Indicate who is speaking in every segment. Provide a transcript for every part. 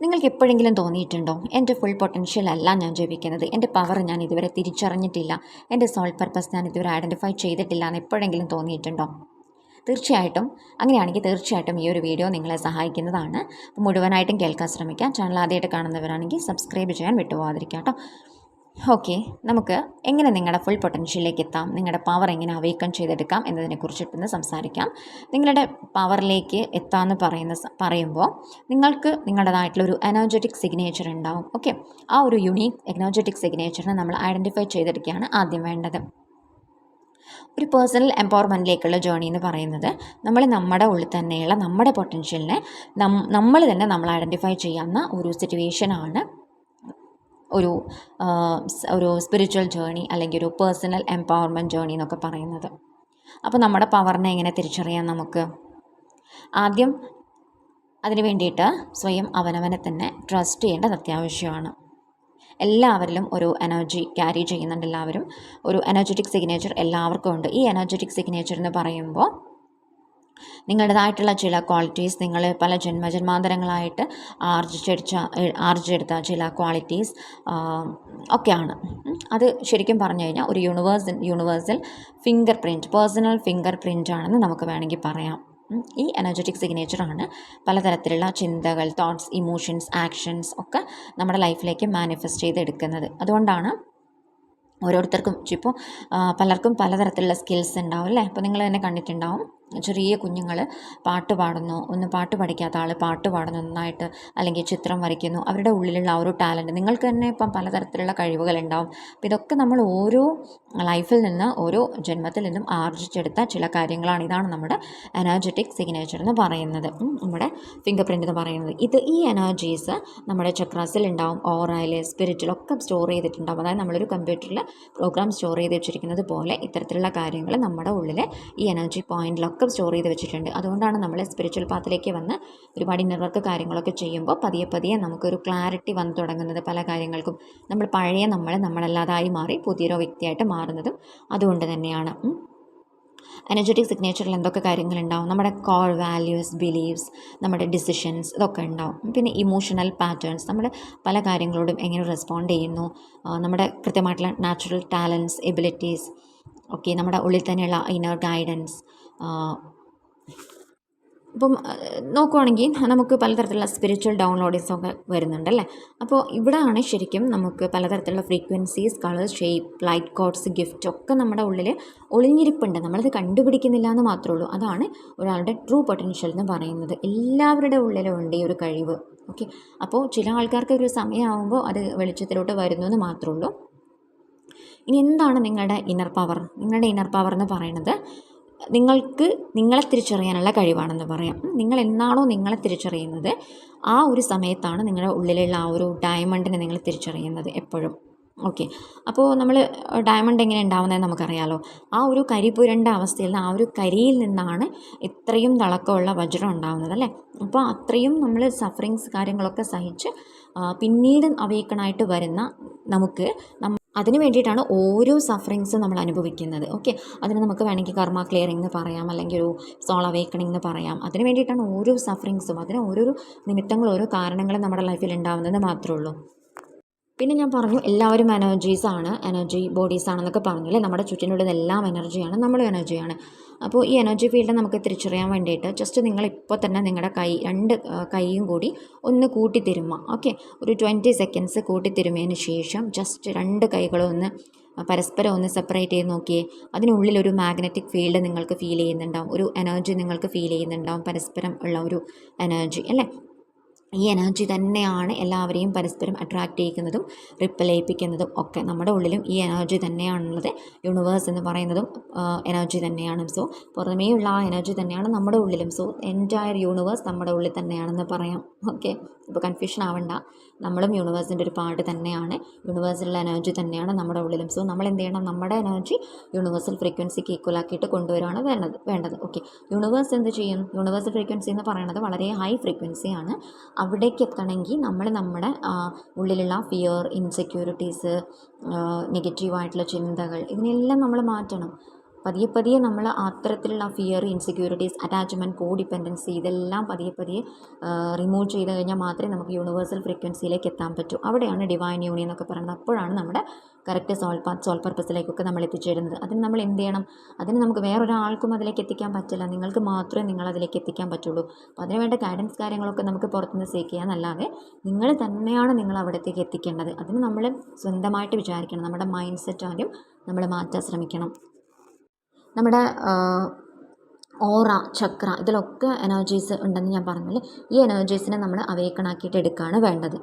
Speaker 1: നിങ്ങൾക്ക് എപ്പോഴെങ്കിലും തോന്നിയിട്ടുണ്ടോ? എന്റെ ഫുൾ പൊട്ടൻഷ്യൽ അല്ല ഞാൻ ജീവിക്കുന്നത്. എന്റെ പവർ ഞാൻ ഇതുവരെ തിരിച്ചറിഞ്ഞിട്ടില്ല. എന്റെ സോൾ പർപ്പസ് ഞാൻ ഇതുവരെ ഐഡന്റിഫൈ ചെയ്തിട്ടില്ല എന്ന് എപ്പോഴെങ്കിലും തോന്നിയിട്ടുണ്ടോ? തീർച്ചയായിട്ടും. അങ്ങനെയാണെങ്കിൽ തീർച്ചയായിട്ടും ഈ ഒരു വീഡിയോ നിങ്ങളെ സഹായിക്കുന്നതാണ്. മുഴുവനായിട്ടും കേൾക്കാൻ ശ്രമിക്കാം. ചാനൽ ആദ്യമായിട്ട് കാണുന്നവരാണെങ്കിൽ സബ്സ്ക്രൈബ് ചെയ്യാൻ വിട്ടുപോകാതിരിക്കുക കേട്ടോ. ഓക്കെ നമുക്ക് എങ്ങനെ നിങ്ങളുടെ ഫുൾ പൊട്ടൻഷ്യലിലേക്ക് എത്താം? നിങ്ങളുടെ പവർ എങ്ങനെ അവേക്കം ചെയ്തെടുക്കാം എന്നതിനെക്കുറിച്ചിട്ടൊന്ന് സംസാരിക്കാം. നിങ്ങളുടെ പവറിലേക്ക് എത്താമെന്ന് പറയുന്ന പറയുമ്പോൾ നിങ്ങൾക്ക് നിങ്ങളുടേതായിട്ടുള്ള ഒരു എനർജറ്റിക് സിഗ്നേച്ചർ ഉണ്ടാവും. ഓക്കെ ആ ഒരു യുണീക്ക് എനർജറ്റിക് സിഗ്നേച്ചറിനെ നമ്മൾ ഐഡന്റിഫൈ ചെയ്തെടുക്കുകയാണ് ആദ്യം വേണ്ടത്. ഒരു പേഴ്സണൽ എംപവർമെന്റിലേക്കുള്ള ജേണി എന്ന് പറയുന്നത് നമ്മൾ നമ്മുടെ ഉള്ളിൽ തന്നെയുള്ള നമ്മുടെ പൊട്ടൻഷ്യലിനെ നമ്മൾ തന്നെ നമ്മൾ ഐഡന്റിഫൈ ചെയ്യാവുന്ന ഒരു സിറ്റുവേഷനാണ് ഒരു ഒരു സ്പിരിച്വൽ ജേണി അല്ലെങ്കിൽ ഒരു പേഴ്സണൽ എംപവർമെന്റ് ജേണി എന്നൊക്കെ പറയുന്നത്. അപ്പോൾ നമ്മുടെ പവറിനെ എങ്ങനെ തിരിച്ചറിയാം നമുക്ക്? ആദ്യം അതിന് വേണ്ടിയിട്ട് സ്വയം അവനവനെ തന്നെ ട്രസ്റ്റ് ചെയ്യേണ്ടത് അത്യാവശ്യമാണ്. എല്ലാവരിലും ഒരു എനർജി ക്യാരി ചെയ്യുന്നുണ്ട് എല്ലാവരും. ഒരു എനർജറ്റിക് സിഗ്നേച്ചർ എല്ലാവർക്കും ഉണ്ട്. ഈ എനർജറ്റിക് സിഗ്നേച്ചർ എന്ന് പറയുമ്പോൾ നിങ്ങളുടേതായിട്ടുള്ള ചില ക്വാളിറ്റീസ് നിങ്ങൾ പല ജന്മജന്മാന്തരങ്ങളായിട്ട് ആർജിച്ചടിച്ച ആർജിച്ചെടുത്ത ചില ക്വാളിറ്റീസ് ഒക്കെയാണ്. അത് ശരിക്കും പറഞ്ഞു കഴിഞ്ഞാൽ ഒരു universe universal finger print personal finger print ആണെന്ന് നമുക്ക് വേണമെങ്കിൽ പറയാം. ഈ എനർജറ്റിക് സിഗ്നേച്ചറാണ് പലതരത്തിലുള്ള ചിന്തകൾ തോട്ട്സ് ഇമോഷൻസ് ആക്ഷൻസ് ഒക്കെ നമ്മുടെ ലൈഫിലേക്ക് മാനിഫെസ്റ്റ് ചെയ്തെടുക്കുന്നത് അതുകൊണ്ടാണ് ഓരോരുത്തർക്കും ഇപ്പോൾ പലർക്കും പലതരത്തിലുള്ള സ്കിൽസ് ഉണ്ടാവും അല്ലേ അപ്പോൾ നിങ്ങൾ തന്നെ കണ്ടിട്ടുണ്ടാവും ചെറിയ കുഞ്ഞുങ്ങൾ പാട്ട് പാടുന്നു. ഒന്ന് പാട്ട് പഠിക്കാത്ത ആൾ പാട്ട് പാടുന്നു. നന്നായിട്ട് അല്ലെങ്കിൽ ചിത്രം വരയ്ക്കുന്നു. അവരുടെ ഉള്ളിലുള്ള ആ ഒരു ടാലന്റ് നിങ്ങൾക്ക് തന്നെ ഇപ്പം പലതരത്തിലുള്ള കഴിവുകൾ ഉണ്ടാവും അപ്പോൾ ഇതൊക്കെ നമ്മൾ ഓരോ ലൈഫിൽ നിന്ന് ഓരോ ജന്മത്തിൽ നിന്നും ആർജിച്ചെടുത്ത ചില കാര്യങ്ങളാണ്. ഇതാണ് നമ്മുടെ എനർജറ്റിക് സിഗ്നേച്ചർ എന്ന് പറയുന്നത്. നമ്മുടെ ഫിംഗർ പ്രിന്റ് എന്ന് പറയുന്നത്. ഇത് ഈ എനർജീസ് നമ്മുടെ ചക്രാസിൽ ഉണ്ടാവും. സ്പിരിറ്റിൽ ഒക്കെ സ്റ്റോർ ചെയ്തിട്ടുണ്ടാവും. അതായത് നമ്മളൊരു കമ്പ്യൂട്ടറിൽ പ്രോഗ്രാം സ്റ്റോർ ചെയ്ത് വെച്ചിരിക്കുന്നത് പോലെ ഇത്തരത്തിലുള്ള കാര്യങ്ങൾ നമ്മുടെ ഉള്ളിലെ ഈ എനർജി പോയിന്റിലൊക്കെ സ്റ്റോർ ചെയ്ത് വെച്ചിട്ടുണ്ട്. അതുകൊണ്ടാണ് നമ്മൾ സ്പിരിച്വൽ പാത്തിലേക്ക് വന്ന് ഒരുപാട് ഇന്നർ വർക്ക് കാര്യങ്ങളൊക്കെ ചെയ്യുമ്പോൾ പതിയെ പതിയെ നമുക്കൊരു ക്ലാരിറ്റി വന്നു തുടങ്ങുന്നത് പല കാര്യങ്ങൾക്കും. നമ്മൾ പഴയ നമ്മൾ നമ്മളല്ലാതായി മാറി പുതിയൊരു വ്യക്തിയായിട്ട് മാറുന്നതും അതുകൊണ്ട് തന്നെയാണ്. എനർജറ്റിക് സിഗ്നേച്ചറിൽ എന്തൊക്കെ കാര്യങ്ങളുണ്ടാവും? നമ്മുടെ കോർ വാല്യൂസ് ബിലീവ്സ് നമ്മുടെ ഡിസിഷൻസ് ഇതൊക്കെ ഉണ്ടാവും. പിന്നെ ഇമോഷണൽ പാറ്റേൺസ് നമ്മൾ പല കാര്യങ്ങളോടും എങ്ങനെ റെസ്പോണ്ട് ചെയ്യുന്നു? നമ്മുടെ കൃത്യമായിട്ടുള്ള നാച്ചുറൽ ടാലൻസ് എബിലിറ്റീസ് ഓക്കെ നമ്മുടെ ഉള്ളിൽ തന്നെയുള്ള ഇന്നർ ഗൈഡൻസ് ഇപ്പം നോക്കുവാണെങ്കിൽ നമുക്ക് പലതരത്തിലുള്ള സ്പിരിച്വൽ ഡൗൺലോഡിങ്സ് ഒക്കെ വരുന്നുണ്ടല്ലേ അപ്പോൾ ഇവിടെയാണ് ശരിക്കും നമുക്ക് പലതരത്തിലുള്ള frequencies colours shape light codes gift ഒക്കെ നമ്മുടെ ഉള്ളിൽ ഒളിഞ്ഞിരിപ്പുണ്ട്. നമ്മളത് കണ്ടുപിടിക്കുന്നില്ല എന്ന് മാത്രമേ ഉള്ളൂ. അതാണ് ഒരാളുടെ ട്രൂ പൊട്ടൻഷ്യൽ എന്ന് പറയുന്നത്. എല്ലാവരുടെ ഉള്ളിലും ഉണ്ട് ഈ ഒരു കഴിവ്. ഓക്കെ? അപ്പോൾ ചില ആൾക്കാർക്ക് ഒരു സമയമാകുമ്പോൾ അത് വെളിച്ചത്തിലോട്ട് വരുന്നു എന്ന് മാത്രമേ ഉള്ളൂ. ഇനി എന്താണ് നിങ്ങളുടെ ഇന്നർ പവർ നിങ്ങളുടെ ഇന്നർ പവർ എന്ന് പറയുന്നത് നിങ്ങൾക്ക് നിങ്ങളെ തിരിച്ചറിയാനുള്ള കഴിവാണെന്ന് പറയാം. നിങ്ങൾ എന്നാണോ നിങ്ങളെ തിരിച്ചറിയുന്നത് ആ ഒരു സമയത്താണ് നിങ്ങളുടെ ഉള്ളിലുള്ള ആ ഒരു ഡയമണ്ടിനെ നിങ്ങൾ തിരിച്ചറിയുന്നത് എപ്പോഴും. ഓക്കെ. അപ്പോൾ നമ്മൾ ഡയമണ്ട് എങ്ങനെ ഉണ്ടാവുന്നതെന്ന് നമുക്കറിയാലോ. ആ ഒരു കരി പുരണ്ട അവസ്ഥയിൽ നിന്ന് ആ ഒരു കരിയിൽ നിന്നാണ് ഇത്രയും തിളക്കമുള്ള വജ്രം ഉണ്ടാവുന്നത് അല്ലേ? അപ്പോൾ അത്രയും നമ്മൾ സഫറിങ്സ് കാര്യങ്ങളൊക്കെ സഹിച്ച് പിന്നീട് അവേക്കണായിട്ട് വരുന്ന നമുക്ക് നമ്മ അതിന് വേണ്ടിയിട്ടാണ് ഓരോ സഫറിങ്സും നമ്മൾ അനുഭവിക്കുന്നത്. ഓക്കെ അതിന് നമുക്ക് വേണമെങ്കിൽ കർമ്മ ക്ലിയറിംഗ് എന്ന് പറയാം അല്ലെങ്കിൽ ഒരു സോൾ അവേക്കണിംഗ് എന്ന് പറയാം. അതിന് വേണ്ടിയിട്ടാണ് ഓരോ സഫറിങ്സും അതിന് ഓരോരോ നിമിത്തങ്ങൾ ഓരോ കാരണങ്ങൾ നമ്മുടെ ലൈഫിൽ ഉണ്ടാവുന്നത് മാത്രമേ ഉള്ളൂ. പിന്നെ ഞാൻ പറഞ്ഞു എല്ലാവരും എനർജീസ് ആണ് എനർജി ബോഡീസ് ആണെന്നൊക്കെ പറഞ്ഞു നമ്മുടെ ചുറ്റിനുള്ളത് എല്ലാം എനർജിയാണ് നമ്മളും എനർജിയാണ് അപ്പോൾ ഈ എനർജി ഫീൽഡ് നമുക്ക് തിരിച്ചറിയാൻ വേണ്ടിയിട്ട് ജസ്റ്റ് നിങ്ങൾ ഇപ്പോൾ തന്നെ നിങ്ങളുടെ കൈ രണ്ട് കൈയും കൂടി ഒന്ന് കൂട്ടിത്തിരുമ്മ. ഓക്കെ ഒരു ട്വന്റി സെക്കൻഡ്സ് കൂട്ടിത്തിരുമിയതിന് ശേഷം ജസ്റ്റ് രണ്ട് കൈകളും ഒന്ന് പരസ്പരം ഒന്ന് സെപ്പറേറ്റ് ചെയ്ത് നോക്കിയേ. അതിനുള്ളിൽ ഒരു മാഗ്നറ്റിക് ഫീൽഡ് നിങ്ങൾക്ക് ഫീൽ ചെയ്യുന്നുണ്ടാവും. ഒരു എനർജി നിങ്ങൾക്ക് ഫീൽ ചെയ്യുന്നുണ്ടാവും. പരസ്പരം ഉള്ള ഒരു എനർജി അല്ലേ? ഈ എനർജി തന്നെയാണ് എല്ലാവരെയും പരസ്പരം അട്രാക്റ്റ് ചെയ്യിക്കുന്നതും റിപ്പൽ ഏൽപ്പിക്കുന്നതും ഒക്കെ. നമ്മുടെ ഉള്ളിലും ഈ എനർജി തന്നെയാണുള്ളത്. യൂണിവേഴ്സ് എന്ന് പറയുന്നതും എനർജി തന്നെയാണ്. സോ പുറമേയുള്ള ആ എനർജി തന്നെയാണ് നമ്മുടെ ഉള്ളിലും. സോ എന്റയർ യൂണിവേഴ്സ് നമ്മുടെ ഉള്ളിൽ തന്നെയാണെന്ന് പറയാം. ഓക്കെ ഇപ്പോൾ കൺഫ്യൂഷൻ ആവണ്ട. നമ്മളും യൂണിവേഴ്സിന്റെ ഒരു പാർട്ട് തന്നെയാണ്. യൂണിവേഴ്സിലുള്ള എനർജി തന്നെയാണ് നമ്മുടെ ഉള്ളിലും. സോ നമ്മൾ എന്ത് ചെയ്യണം? നമ്മുടെ എനർജി യൂണിവേഴ്സൽ ഫ്രീക്വൻസിക്ക് ഈക്വൽ ആക്കിയിട്ട് കൊണ്ടുവരികയാണ് വേണ്ടത് വേണ്ടത്. ഓക്കെ യൂണിവേഴ്സ് എന്ത് ചെയ്യും? യൂണിവേഴ്സൽ ഫ്രീക്വൻസി എന്ന് പറയുന്നത് വളരെ ഹൈ ഫ്രീക്വൻസിയാണ് അവിടേക്ക് എത്തണമെങ്കിൽ നമ്മൾ നമ്മുടെ ഉള്ളിലുള്ള ഫിയർ ഇൻസെക്യൂരിറ്റീസ് നെഗറ്റീവായിട്ടുള്ള ചിന്തകൾ ഇതിനെല്ലാം നമ്മൾ മാറ്റണം. പതിയെ പതിയെ നമ്മൾ അത്തരത്തിലുള്ള fear insecurities attachment codependency ഇതെല്ലാം പതിയെ പതിയെ റിമൂവ് ചെയ്ത് കഴിഞ്ഞാൽ മാത്രമേ നമുക്ക് യൂണിവേഴ്സൽ ഫ്രീക്വൻസിയിലേക്ക് എത്താൻ പറ്റൂ. അവിടെയാണ് ഡിവൈൻ യൂണിയൻ എന്നൊക്കെ പറയുന്നത്. അപ്പോഴാണ് നമ്മുടെ കറക്റ്റ് സോൾ സോൾ പർപ്പസിലേക്കൊക്കെ നമ്മൾ എത്തിച്ചേരുന്നത്. അതിന് നമ്മൾ എന്ത് ചെയ്യണം? അതിന് നമുക്ക് വേറൊരാൾക്കും അതിലേക്ക് എത്തിക്കാൻ പറ്റില്ല. നിങ്ങൾക്ക് മാത്രമേ നിങ്ങൾ അതിലേക്ക് എത്തിക്കാൻ പറ്റുള്ളൂ. അപ്പോൾ അതിന് വേണ്ട ഗൈഡൻസ് കാര്യങ്ങളൊക്കെ നമുക്ക് പുറത്തുനിന്ന് സേക്ക് ചെയ്യാന്നല്ലാതെ നിങ്ങൾ തന്നെയാണ് നിങ്ങൾ അവിടത്തേക്ക് എത്തിക്കേണ്ടത്. അതിന് നമ്മൾ സ്വന്തമായിട്ട് വിചാരിക്കണം. നമ്മുടെ മൈൻഡ് സെറ്റ് ആദ്യം നമ്മൾ മാറ്റാൻ ശ്രമിക്കണം. നമ്മുടെ ഓറ ചക്ര ഇതിലൊക്കെ എനർജീസ് ഉണ്ടെന്ന് ഞാൻ പറഞ്ഞില്ലേ? ഈ എനർജീസിനെ നമ്മൾ അവേക്കണാക്കിയിട്ട് എടുക്കുകയാണ് വേണ്ടത്.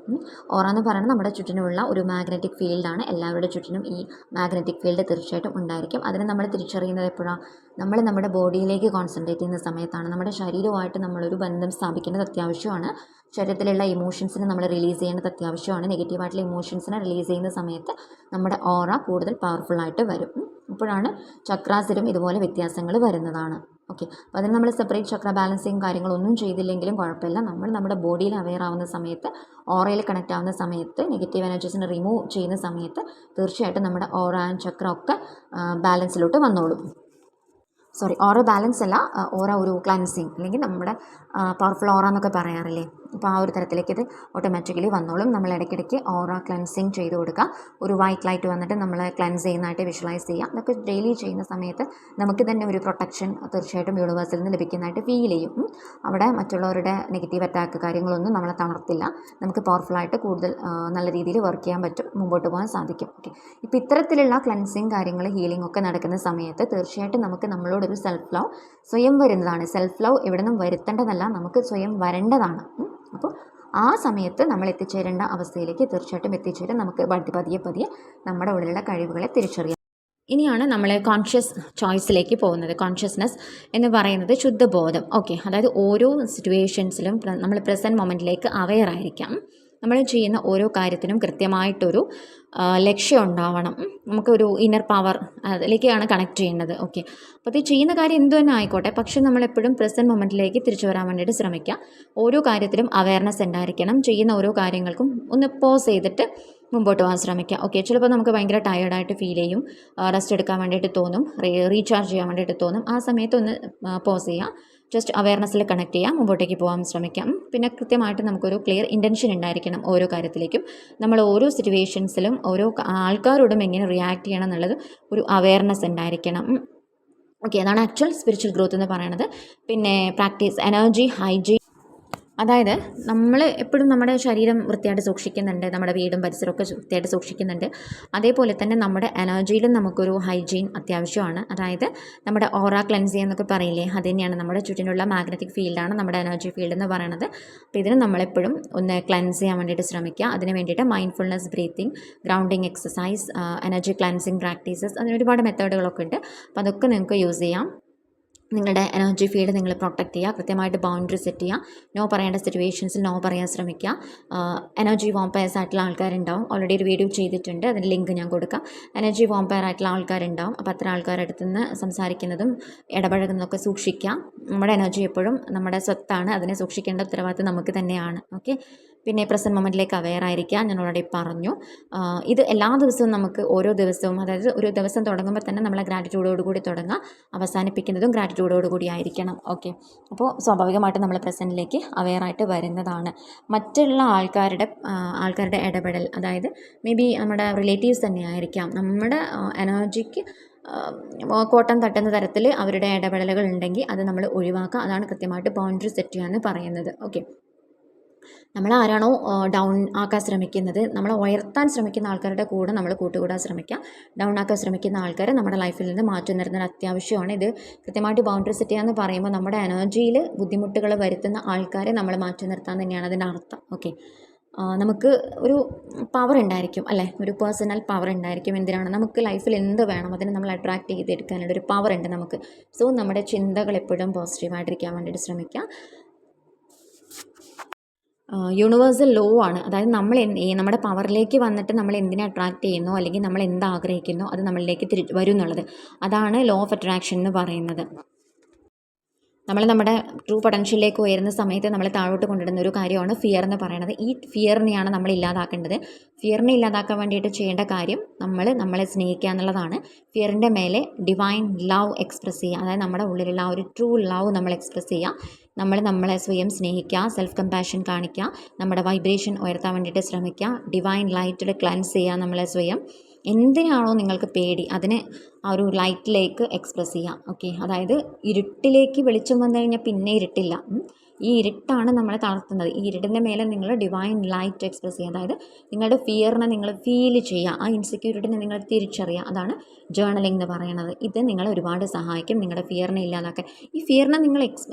Speaker 1: ഓറ എന്ന് പറയുന്നത് നമ്മുടെ ചുറ്റിനുമുള്ള ഒരു മാഗ്നറ്റിക് ഫീൽഡാണ് എല്ലാവരുടെ ചുറ്റിനും ഈ മാഗ്നറ്റിക് ഫീൽഡ് തീർച്ചയായിട്ടും ഉണ്ടായിരിക്കും. അതിനെ നമ്മൾ തിരിച്ചറിയുന്നത് എപ്പോഴാണ് നമ്മൾ നമ്മുടെ ബോഡിയിലേക്ക് കോൺസെൻട്രേറ്റ് ചെയ്യുന്ന സമയത്താണ്. നമ്മുടെ ശരീരവുമായിട്ട് നമ്മളൊരു ബന്ധം സ്ഥാപിക്കേണ്ടത് അത്യാവശ്യമാണ്. ശരീരത്തിലുള്ള ഇമോഷൻസിനെ നമ്മൾ റിലീസ് ചെയ്യേണ്ടത് അത്യാവശ്യമാണ്. നെഗറ്റീവായിട്ടുള്ള ഇമോഷൻസിനെ റിലീസ് ചെയ്യുന്ന സമയത്ത് നമ്മുടെ ഓറ കൂടുതൽ പവർഫുള്ളായിട്ട് വരും. അപ്പോഴാണ് ചക്രാസിലും ഇതുപോലെ വ്യത്യാസങ്ങൾ വരുന്നതാണ്. ഓക്കെ അപ്പോൾ അതിന് നമ്മൾ സെപ്പറേറ്റ് ചക്ര ബാലൻസിങ് കാര്യങ്ങളൊന്നും ചെയ്തില്ലെങ്കിലും കുഴപ്പമില്ല. നമ്മൾ നമ്മുടെ ബോഡിയിൽ അവെയർ ആവുന്ന സമയത്ത് ഓറയിൽ കണക്റ്റ് ആവുന്ന സമയത്ത് നെഗറ്റീവ് എനർജീസിനെ റിമൂവ് ചെയ്യുന്ന സമയത്ത് തീർച്ചയായിട്ടും നമ്മുടെ ഓറ ആൻഡ് ചക്ര ഒക്കെ ബാലൻസിലോട്ട് വന്നോളും. സോറി ഓറ ബാലൻസ് അല്ല ഓറ ഒരു ക്ലൻസിങ് അല്ലെങ്കിൽ നമ്മുടെ പവർഫുൾ ഓറ എന്നൊക്കെ പറയാറില്ലേ? അപ്പോൾ ആ ഒരു തരത്തിലേക്ക് ഇത് ഓട്ടോമാറ്റിക്കലി വന്നോളും. നമ്മൾ ഇടയ്ക്കിടയ്ക്ക് ഓറ ക്ലൻസിങ് ചെയ്ത് കൊടുക്കുക ഒരു വൈറ്റ് ലൈറ്റ് വന്നിട്ട് നമ്മൾ ക്ലൻസ് ചെയ്യുന്നതായിട്ട് വിഷ്വലൈസ് ചെയ്യുക അതൊക്കെ ഡെയിലി ചെയ്യുന്ന സമയത്ത് നമുക്ക് തന്നെ ഒരു പ്രൊട്ടക്ഷൻ തീർച്ചയായിട്ടും യൂണിവേഴ്സിൽ നിന്ന് ലഭിക്കുന്നതായിട്ട് ഫീൽ ചെയ്യും. അവിടെ മറ്റുള്ളവരുടെ നെഗറ്റീവ് അറ്റാക്ക് കാര്യങ്ങളൊന്നും നമ്മളെ തളർത്തില്ല. നമുക്ക് പവർഫുള്ളായിട്ട് കൂടുതൽ നല്ല രീതിയിൽ വർക്ക് ചെയ്യാൻ പറ്റും. മുമ്പോട്ട് പോകാൻ സാധിക്കും. ഓക്കെ ഇപ്പോൾ ഇത്തരത്തിലുള്ള ക്ലൻസിങ് കാര്യങ്ങൾ ഹീലിംഗ് ഒക്കെ നടക്കുന്ന സമയത്ത് തീർച്ചയായിട്ടും നമുക്ക് നമ്മളോടൊരു സെൽഫ് ലവ് സ്വയം വരുന്നതാണ്. സെൽഫ് ലവ് എവിടെ നിന്നും വരുത്തേണ്ടതല്ല. നമുക്ക് സ്വയം വരേണ്ടതാണ്. അപ്പോൾ ആ സമയത്ത് നമ്മൾ എത്തിച്ചേരേണ്ട അവസ്ഥയിലേക്ക് തീർച്ചയായിട്ടും എത്തിച്ചേരും. നമുക്ക് പതിയെ പതിയെ നമ്മുടെ ഉള്ളിലുള്ള കഴിവുകളെ തിരിച്ചറിയാം. ഇനിയാണ് നമ്മൾ കോൺഷ്യസ് ചോയ്സിലേക്ക് പോകുന്നത്. കോൺഷ്യസ്നെസ് എന്ന് പറയുന്നത് ശുദ്ധബോധം. ഓക്കെ അതായത് ഓരോ സിറ്റുവേഷൻസിലും നമ്മൾ പ്രസന്റ് മൊമെന്റിലേക്ക് അവെയർ ആയിരിക്കാം. നമ്മൾ ചെയ്യുന്ന ഓരോ കാര്യത്തിനും കൃത്യമായിട്ടൊരു ലക്ഷ്യം ഉണ്ടാവണം. നമുക്കൊരു ഇന്നർ പവർ അതിലേക്കാണ് കണക്ട് ചെയ്യുന്നത് ഓക്കെ അപ്പോൾ ഈ ചെയ്യുന്ന കാര്യം എന്തു തന്നെ ആയിക്കോട്ടെ പക്ഷെ നമ്മളെപ്പോഴും പ്രസന്റ് മൊമെന്റിലേക്ക് തിരിച്ചു വരാൻ വേണ്ടിയിട്ട് ശ്രമിക്കുക. ഓരോ കാര്യത്തിലും അവയർനെസ് ഉണ്ടായിരിക്കണം. ചെയ്യുന്ന ഓരോ കാര്യങ്ങൾക്കും ഒന്ന് പോസ് ചെയ്തിട്ട് മുമ്പോട്ട് പോകാൻ ശ്രമിക്കുക. ഓക്കെ ചിലപ്പോൾ നമുക്ക് ഭയങ്കര ടയേർഡായിട്ട് ഫീൽ ചെയ്യും. റെസ്റ്റ് എടുക്കാൻ വേണ്ടിയിട്ട് തോന്നും. റീചാർജ് ചെയ്യാൻ വേണ്ടിയിട്ട് തോന്നും. ആ സമയത്ത് ഒന്ന് പോസ് ചെയ്യുക. ജസ്റ്റ് അവയർനെസ്സിൽ കണക്ട് ചെയ്യാം മുമ്പോട്ടേക്ക് പോകാൻ ശ്രമിക്കാം. പിന്നെ കൃത്യമായിട്ട് നമുക്കൊരു ക്ലിയർ ഇന്റൻഷൻ ഉണ്ടായിരിക്കണം ഓരോ കാര്യത്തിലേക്കും. നമ്മൾ ഓരോ സിറ്റുവേഷൻസിലും ഓരോ ആൾക്കാരോടും എങ്ങനെ റിയാക്ട് ചെയ്യണം എന്നുള്ളത് ഒരു അവയർനെസ് ഉണ്ടായിരിക്കണം. ഓക്കെ അതാണ് ആക്ച്വൽ സ്പിരിച്വൽ ഗ്രോത്ത് എന്ന് പറയുന്നത്. പിന്നെ പ്രാക്ടീസ് എനർജി ഹൈജീൻ അതായത് നമ്മൾ എപ്പോഴും നമ്മുടെ ശരീരം വൃത്തിയായിട്ട് സൂക്ഷിക്കുന്നുണ്ട് നമ്മുടെ വീടും പരിസരമൊക്കെ വൃത്തിയായിട്ട് സൂക്ഷിക്കുന്നുണ്ട്. അതേപോലെ തന്നെ നമ്മുടെ എനർജിയിലും നമുക്കൊരു ഹൈജീൻ അത്യാവശ്യമാണ്. അതായത് നമ്മുടെ ഓറ ക്ലെൻസ് എന്നൊക്കെ പറയില്ലേ അത് തന്നെയാണ് നമ്മുടെ ചുറ്റിനുള്ള മാഗ്നറ്റിക് ഫീൽഡാണ് നമ്മുടെ എനർജി ഫീൽഡ് എന്ന് പറയുന്നത് അപ്പോൾ ഇതിന് നമ്മളെപ്പോഴും ഒന്ന് ക്ലെൻസ് ചെയ്യാൻ വേണ്ടിയിട്ട് ശ്രമിക്കുക. അതിന് വേണ്ടിയിട്ട് mindfulness breathing grounding exercise energy cleansing practices അതിന് ഒരുപാട് മെത്തേഡുകളൊക്കെ ഉണ്ട്. അപ്പോൾ അതൊക്കെ നിങ്ങൾക്ക് യൂസ് ചെയ്യാം. നിങ്ങളുടെ എനർജി ഫീൽഡ് നിങ്ങൾ പ്രൊട്ടക്റ്റ് ചെയ്യുക കൃത്യമായിട്ട് ബൗണ്ടറി സെറ്റ് ചെയ്യുക നോ പറയേണ്ട സിറ്റുവേഷൻസിൽ നോ പറയാൻ ശ്രമിക്കുക. എനർജി വോമ്പയർസ് ആയിട്ടുള്ള ആൾക്കാരുണ്ടാവും. ഓൾറെഡി ഒരു വീഡിയോ ചെയ്തിട്ടുണ്ട് അതിന്റെ ലിങ്ക് ഞാൻ കൊടുക്കാം. എനർജി വോമ്പയർ ആയിട്ടുള്ള ആൾക്കാരുണ്ടാവും. അപ്പോൾ അത്ര ആൾക്കാരുടെ അടുത്ത് നിന്ന് സംസാരിക്കുന്നതും ഇടപഴകുന്നതൊക്കെ സൂക്ഷിക്കുക നമ്മുടെ എനർജി എപ്പോഴും നമ്മുടെ സ്വത്താണ് അതിനെ സൂക്ഷിക്കേണ്ട ഉത്തരവാദിത്വം നമുക്ക് തന്നെയാണ്. ഓക്കെ പിന്നെ പ്രസന്റ് മൊമെന്റിലേക്ക് അവെയർ ആയിരിക്കുക ഞാൻ ഓൾറെഡി പറഞ്ഞു. ഇത് എല്ലാ ദിവസവും നമുക്ക് ഓരോ ദിവസവും അതായത് ഒരു ദിവസം തുടങ്ങുമ്പോൾ തന്നെ നമ്മളെ ഗ്രാറ്റിറ്റ്യൂഡോടുകൂടി തുടങ്ങുക അവസാനിപ്പിക്കുന്നതും ഗ്രാറ്റിറ്റ്യൂഡോടുകൂടി ആയിരിക്കണം. ഓക്കെ അപ്പോൾ സ്വാഭാവികമായിട്ട് നമ്മൾ പ്രസന്റിലേക്ക് അവെയറായിട്ട് വരുന്നതാണ്. മറ്റുള്ള ആൾക്കാരുടെ ആൾക്കാരുടെ ഇടപെടൽ അതായത് മേ ബി നമ്മുടെ റിലേറ്റീവ്സ് തന്നെ ആയിരിക്കാം. നമ്മുടെ എനർജിക്ക് കോട്ടം തട്ടുന്ന തരത്തിൽ അവരുടെ ഇടപെടലുകൾ ഉണ്ടെങ്കിൽ അത് നമ്മൾ ഒഴിവാക്കുക അതാണ് കൃത്യമായിട്ട് ബൗണ്ടറി സെറ്റ് ചെയ്യുക എന്ന് പറയുന്നത്. ഓക്കെ നമ്മൾ ആരാണോ ഡൗൺ ആക്കാൻ ശ്രമിക്കുന്നത് നമ്മളെ ഉയർത്താൻ ശ്രമിക്കുന്ന ആൾക്കാരുടെ കൂടെ നമ്മൾ കൂട്ടുകൂടാൻ ശ്രമിക്കുക ഡൗൺ ആക്കാൻ ശ്രമിക്കുന്ന ആൾക്കാരെ നമ്മുടെ ലൈഫിൽ നിന്ന് മാറ്റി നിർത്തുന്നത് അത്യാവശ്യമാണ്. ഇത് കൃത്യമായിട്ട് ബൗണ്ടറി സെറ്റ് ചെയ്യാന്ന് പറയുമ്പോൾ നമ്മുടെ എനർജിയിൽ ബുദ്ധിമുട്ടുകൾ വരുത്തുന്ന ആൾക്കാരെ നമ്മൾ മാറ്റി നിർത്താൻ തന്നെയാണ് അതിന്റെ അർത്ഥം. ഓക്കെ നമുക്ക് ഒരു പവർ ഉണ്ടായിരിക്കും അല്ലേ? ഒരു പേഴ്സണൽ പവർ ഉണ്ടായിരിക്കും. എന്തിനാണ്? നമുക്ക് ലൈഫിൽ എന്ത് വേണം അതിനെ നമ്മൾ അട്രാക്ട് ചെയ്തെടുക്കാനുള്ള ഒരു പവർ ഉണ്ട് നമുക്ക്. സോ നമ്മുടെ ചിന്തകൾ എപ്പോഴും പോസിറ്റീവായിട്ടിരിക്കാൻ വേണ്ടിയിട്ട് ശ്രമിക്കുക. യൂണിവേഴ്സൽ ലോ ആണ്. അതായത് നമ്മൾ നമ്മുടെ പവറിലേക്ക് വന്നിട്ട് നമ്മൾ എന്തിനെ അട്രാക്റ്റ് ചെയ്യുന്നു അല്ലെങ്കിൽ നമ്മൾ എന്ത് ആഗ്രഹിക്കുന്നു അത് നമ്മളിലേക്ക് തിരി വരും എന്നുള്ളത് അതാണ് ലോ ഓഫ് അട്രാക്ഷൻ എന്ന് പറയുന്നത്. നമ്മൾ നമ്മുടെ ട്രൂ പൊട്ടൻഷ്യലിലേക്ക് ഉയരുന്ന സമയത്ത് നമ്മൾ താഴോട്ട് കൊണ്ടിടുന്ന ഒരു കാര്യമാണ് ഫിയർ എന്ന് പറയുന്നത്. ഈ ഫിയറിനെയാണ് നമ്മൾ ഇല്ലാതാക്കേണ്ടത്. ഫിയറിനെ ഇല്ലാതാക്കാൻ വേണ്ടിയിട്ട് ചെയ്യേണ്ട കാര്യം നമ്മൾ നമ്മളെ സ്നേഹിക്കുക എന്നുള്ളതാണ്. ഫിയറിന്റെ മേലെ ഡിവൈൻ ലവ് എക്സ്പ്രസ് ചെയ്യുക. അതായത് നമ്മുടെ ഉള്ളിലുള്ള ഒരു ട്രൂ ലവ് നമ്മൾ എക്സ്പ്രസ് ചെയ്യുക. നമ്മൾ നമ്മളെ സ്വയം സ്നേഹിക്കുക സെൽഫ് കമ്പാഷൻ കാണിക്കുക നമ്മുടെ വൈബ്രേഷൻ ഉയർത്താൻ വേണ്ടിയിട്ട് ശ്രമിക്കുക ഡിവൈൻ ലൈറ്റിൽ ക്ലൻസ് ചെയ്യുക നമ്മളെ സ്വയം എന്തിനാണോ നിങ്ങൾക്ക് പേടി അതിനെ ആ ഒരു ലൈറ്റിലേക്ക് എക്സ്പ്രസ് ചെയ്യാം ഓക്കെ അതായത് ഇരുട്ടിലേക്ക് വെളിച്ചം വന്നു കഴിഞ്ഞാൽ പിന്നെ ഇരുട്ടില്ല. ഈ ഇരുട്ടാണ് നമ്മളെ തളർത്തുന്നത്. ഈ ഇരുട്ടിന്റെ മേലെ നിങ്ങൾ ഡിവൈൻ ലൈറ്റ് എക്സ്പ്രസ് ചെയ്യുക. അതായത് നിങ്ങളുടെ ഫിയറിനെ നിങ്ങൾ ഫീൽ ചെയ്യുക. ആ ഇൻസെക്യൂരിറ്റിനെ നിങ്ങൾ തിരിച്ചറിയുക. അതാണ് ജേർണലിംഗ് എന്ന് പറയുന്നത്. ഇത് നിങ്ങളെ ഒരുപാട് സഹായിക്കും. നിങ്ങളുടെ ഫിയറിനെ ഇല്ലാതാക്കാൻ. ഈ ഫിയറിനെ നിങ്ങൾ എക്സ്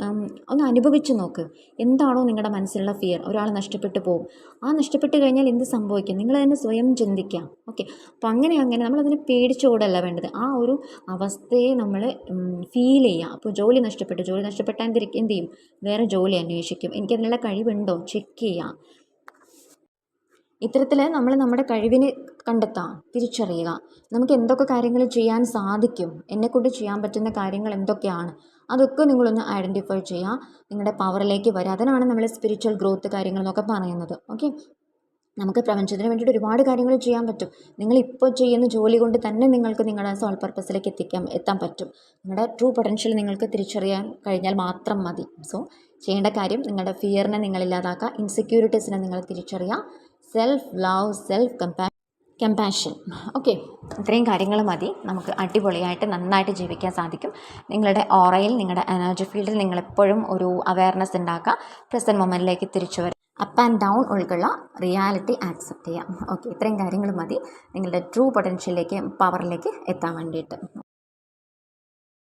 Speaker 1: ഒന്ന് അനുഭവിച്ച് നോക്ക്. എന്താണോ നിങ്ങളുടെ മനസ്സിലുള്ള ഫിയർ ഒരാൾ നഷ്ടപ്പെട്ടു പോകും. ആ നഷ്ടപ്പെട്ട് കഴിഞ്ഞാൽ എന്ത് സംഭവിക്കും? നിങ്ങൾ തന്നെ സ്വയം ചിന്തിക്കാം ഓക്കെ അപ്പോൾ അങ്ങനെ അങ്ങനെ നമ്മളതിനെ പേടിച്ചോടല്ല വേണ്ടത്. ആ ഒരു അവസ്ഥയെ നമ്മൾ ഫീൽ ചെയ്യുക. അപ്പോൾ ജോലി നഷ്ടപ്പെട്ടു. ജോലി നഷ്ടപ്പെട്ടാൽ എന്ത് ചെയ്യും? വേറെ ജോലി അന്വേഷിക്കും. എനിക്കതിനുള്ള കഴിവുണ്ടോ? ചെക്ക് ചെയ്യാം. ഇത്തരത്തിൽ നമ്മൾ നമ്മുടെ കഴിവിനെ കണ്ടെത്താം. തിരിച്ചറിയുക. നമുക്ക് എന്തൊക്കെ കാര്യങ്ങൾ ചെയ്യാൻ സാധിക്കും? എന്നെക്കൊണ്ട് ചെയ്യാൻ പറ്റുന്ന കാര്യങ്ങൾ എന്തൊക്കെയാണ്? അതൊക്കെ നിങ്ങളൊന്ന് ഐഡന്റിഫൈ ചെയ്യുക നിങ്ങളുടെ പവറിലേക്ക് വരിക അതിനാണ് നമ്മൾ സ്പിരിച്വൽ ഗ്രോത്ത് കാര്യങ്ങൾ എന്നൊക്കെ പറയുന്നത്. ഓക്കെ നമുക്ക് പ്രപഞ്ചത്തിന് വേണ്ടിയിട്ട് ഒരുപാട് കാര്യങ്ങൾ ചെയ്യാൻ പറ്റും. നിങ്ങൾ ഇപ്പോൾ ചെയ്യുന്ന ജോലി കൊണ്ട് തന്നെ നിങ്ങൾക്ക് നിങ്ങളുടെ സോൾ പർപ്പസിലേക്ക് എത്തിക്കാൻ എത്താൻ പറ്റും. നിങ്ങളുടെ ട്രൂ പൊട്ടൻഷ്യൽ നിങ്ങൾക്ക് തിരിച്ചറിയാൻ കഴിഞ്ഞാൽ മാത്രം മതി. സോ ചെയ്യേണ്ട കാര്യം നിങ്ങളുടെ ഫിയറിനെ നിങ്ങൾ ഇല്ലാതാക്കുക ഇൻസെക്യൂരിറ്റീസിനെ നിങ്ങൾ തിരിച്ചറിയുക. Self love self കമ്പാ compassion okay ഇത്രയും കാര്യങ്ങൾ മതി. നമുക്ക് അടിപൊളിയായിട്ട് നന്നായിട്ട് ജീവിക്കാൻ സാധിക്കും. നിങ്ങളുടെ ഓറയിൽ നിങ്ങളുടെ എനർജി ഫീൽഡിൽ നിങ്ങളെപ്പോഴും ഒരു അവയർനെസ് ഉണ്ടാക്കുക. പ്രസന്റ് മൊമെന്റിലേക്ക് തിരിച്ചു വരും. അപ്പ് ആൻഡ് ഡൗൺ ഉൾക്കുള്ള റിയാലിറ്റി ആക്സെപ്റ്റ് ചെയ്യാം. ഓക്കെ ഇത്രയും കാര്യങ്ങൾ മതി. നിങ്ങളുടെ ട്രൂ പൊട്ടൻഷ്യലിലേക്ക് പവറിലേക്ക് എത്താൻ വേണ്ടിയിട്ട്.